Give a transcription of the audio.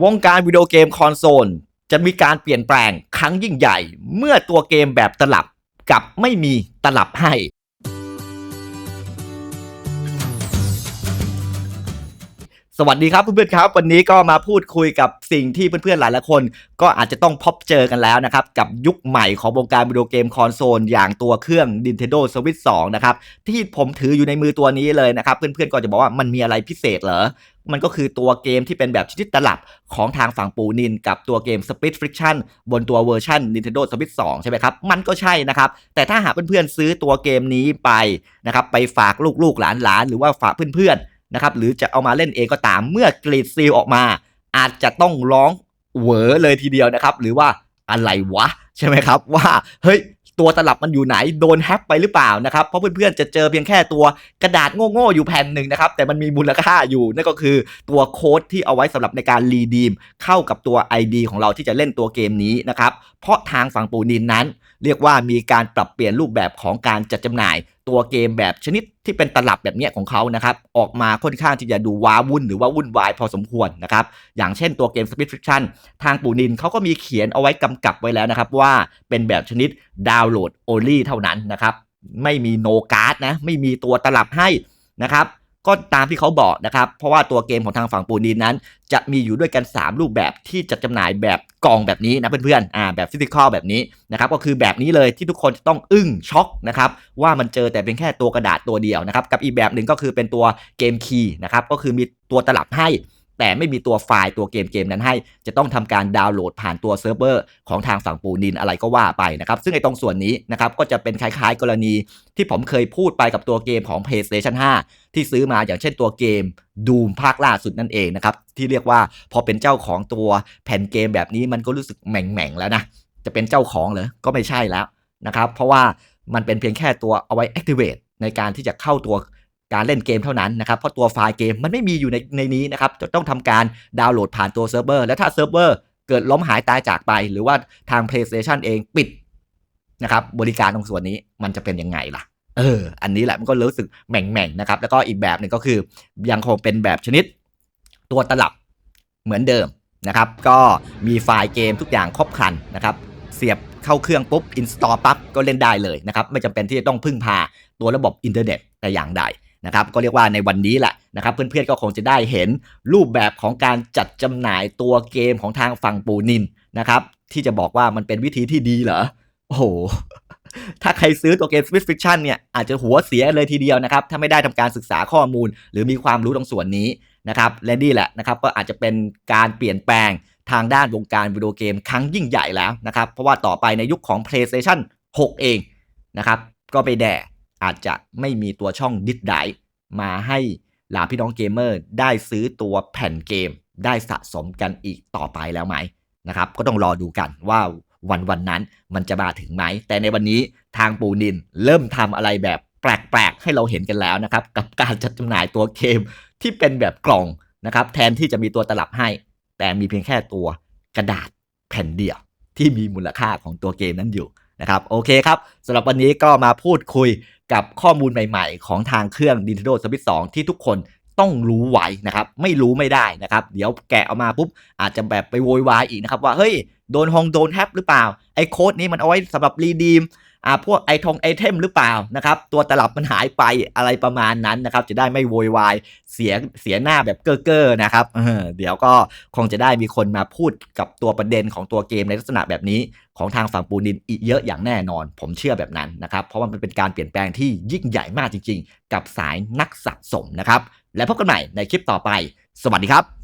วงการวิดีโอเกมคอนโซล จะมีการเปลี่ยนแปลงครั้งยิ่งใหญ่ เมื่อตัวเกมแบบตลับกับไม่มีตลับให้ วัสดีครับเพื่อนๆครับ วันนี้ก็มาพูดคุยกับสิ่งที่เพื่อนๆหลายๆคน ก็อาจจะต้องพบเจอกันแล้วนะครับ กับยุคใหม่ของวงการวิดีโอเกมคอนโซล อย่างตัวเครื่อง Nintendo Switch 2 นะครับ ที่ผมถืออยู่ในมือตัวนี้เลยนะครับ เพื่อนๆก็จะบอกว่ามันมีอะไรพิเศษเหรอมันก็คือตัวเกมที่เป็นแบบชนิดตลับของทางฝั่งปูนิน กับตัวเกม Split Friction บนตัวเวอร์ชัน Nintendo Switch 2 ใช่ไหมครับ มันก็ใช่นะครับ แต่ถ้าหากเพื่อนๆซื้อตัวเกมนี้ไปนะครับไปฝากลูกๆหลานๆหรือว่าฝากเพื่อนๆ นะครับหรือจะเอามาเล่นเองก็ตามเมื่อกรีดซีลออกมา อาจจะต้องร้องเหวอเลยทีเดียวนะครับ หรือว่าอะไรวะ ใช่ไหมครับว่าเฮ้ยตัวตลับมันอยู่ไหนโดนแฮกไปหรือเปล่านะครับ เพราะเพื่อนๆจะเจอเพียงแค่ตัวกระดาษโง่ๆอยู่แผ่นหนึ่งนะครับ แต่มันมีมูลค่าอยู่นั่นก็คือตัวโค้ดที่เอาไว้สำหรับในการรีดีมเข้ากับตัว ID ของเราที่จะเล่นตัวเกมนี้นะครับ เพราะทางฝั่งปูนินนั้น เรียกว่ามีการปรับเปลี่ยนรูปแบบของการจัดจำหน่าย ตัวเกมแบบชนิดที่เป็นตลับแบบนี้ของเขานะครับ ออกมาค่อนข้างที่จะดูว้าวุ่นหรือว่าวุ่นวายพอสมควรนะครับ อย่างเช่นตัวเกม Speed Fiction ทางปูนินเขาก็มีเขียนเอาไว้กำกับไว้แล้วนะครับ ว่าเป็นแบบชนิดดาวน์โหลด only เท่านั้นนะครับ ไม่มี no card นะ ไม่มีตัวตลับให้นะครับ ก็ตามที่เขาบอกนะครับ เพราะว่าตัวเกมของทางฝั่งปูนีนั้น จะมีอยู่ด้วยกัน 3 รูปแบบที่จัดจำหน่ายแบบกล่องแบบนี้นะเพื่อนๆอ่าแบบฟิสิกอลแบบนี้นะครับก็คือแบบนี้เลยที่ทุกคนจะต้องอึ้งช็อกนะครับว่ามันเจอแต่เป็นแค่ตัวกระดาษตัวเดียวนะครับกับอีกแบบหนึ่งก็คือเป็นตัวเกมคีย์นะครับก็คือมีตัวตลับให้ แต่ไม่มีตัวไฟล์ตัวเกมเกมนั้นให้ จะต้องทำการดาวน์โหลดผ่านตัวเซิร์ฟเวอร์ของทางฝั่งปูนินอะไรก็ว่าไปนะครับ ซึ่งไอ้ตรงส่วนนี้นะครับก็จะเป็นคล้ายๆ กรณีที่ผมเคยพูดไปกับตัวเกมของ PlayStation 5 ที่ซื้อมาอย่างเช่นตัวเกม Doom ภาคล่าสุดนั่นเองนะครับ ที่เรียกว่าพอเป็นเจ้าของตัวแผ่นเกมแบบนี้มันก็รู้สึกแหม่งๆแล้วนะจะเป็นเจ้าของเหรอก็ไม่ใช่แล้วนะครับเพราะว่ามันเป็นเพียงแค่ตัวเอาไว้ activate ในการที่จะเข้าตัว การเล่นเกมเท่านั้นนะครับเพราะตัวไฟล์เกมมันไม่มีอยู่ในในนี้นะครับจะต้องทำการดาวน์โหลดผ่านตัวเซิร์ฟเวอร์และถ้าเซิร์ฟเวอร์เกิดล้มหายตายจากไป หรือว่าทาง PlayStation เองปิดนะครับบริการตรงส่วนนี้มันจะเป็นยังไงล่ะเออ อันนี้แหละมันก็รู้สึกแหม่งๆนะครับ แล้วก็อีกแบบหนึ่งก็คือยังคงเป็นแบบชนิดตัวตลับเหมือนเดิมนะครับ ก็มีไฟล์เกมทุกอย่างครบครันนะครับ เสียบเข้าเครื่องปุ๊บ install ปั๊บก็เล่นได้เลยนะครับ ไม่จำเป็นที่จะต้องพึ่งพาตัวระบบอินเทอร์เน็ตแต่อย่างใด นะครับก็เรียกว่าในวันนี้แหละนะครับเพื่อนๆก็คงจะได้เห็นรูปแบบของการจัดจำหน่ายตัวเกมของทางฝั่งปูนินนะครับที่จะบอกว่ามันเป็นวิธีที่ดีเหรอโอ้โหถ้าใครซื้อตัวเกม Swift Fiction เนี่ยอาจจะหัวเสียเลยทีเดียวนะครับ ถ้าไม่ได้ทำการศึกษาข้อมูล หรือมีความรู้ตรงส่วนนี้นะครับและนี่แหละนะครับก็อาจจะเป็นการเปลี่ยนแปลงทางด้านวงการวิดีโอเกมครั้งยิ่งใหญ่แล้วนะครับ เพราะว่าต่อไปในยุคของ PlayStation 6 เองนะครับ ก็ไปแด่ อาจจะไม่มีตัวช่องดิสไดมาให้หลาพี่น้องเกมเมอร์ได้ซื้อตัวแผ่นเกม ได้สะสมกันอีกต่อไปแล้วไหมนะครับ ก็ต้องรอดูกันว่าวันวันนั้นมันจะมาถึงไหม แต่ในวันนี้ทางปูนินเริ่มทำอะไรแบบแปลกๆ ให้เราเห็นกันแล้วนะครับ กับการจัดจำหน่ายตัวเกมที่เป็นแบบกล่องนะครับ แทนที่จะมีตัวตลับให้ แต่มีเพียงแค่ตัวกระดาษแผ่นเดียวที่มีมูลค่าของตัวเกมนั้นอยู่ นะครับโอเคครับสำหรับวันนี้ก็มาพูดคุยกับข้อมูลใหม่ๆ ของทางเครื่อง Nintendo Switch 2 ที่ทุกคนต้องรู้ไว้นะครับ ไม่รู้ไม่ได้นะครับ เดี๋ยวแกะออกมาปุ๊บ อาจจะแบบไปโวยวายอีกนะครับ ว่า เฮ้ย โดนฮองโดนแฮปหรือเปล่า ไอ้โค้ดนี้มันเอาไว้สำหรับรีดีม อ่าพวกไอทองไอเทมหรือเปล่านะครับ ตัวตลับมันหายไปอะไรประมาณนั้นนะครับ จะได้ไม่โวยวายเสียเสียหน้าแบบเก้อเก้อนะครับเออเดี๋ยวก็คงจะได้มีคนมาพูดกับตัวประเด็นของตัวเกมในลักษณะแบบนี้ของทางฝั่งปูนินอีกเยอะอย่างแน่นอน ผมเชื่อแบบนั้นนะครับ เพราะว่ามันเป็นการเปลี่ยนแปลงที่ยิ่งใหญ่มากจริง ๆ กับสายนักสะสมนะครับ และพบกันใหม่ในคลิปต่อไป สวัสดีครับ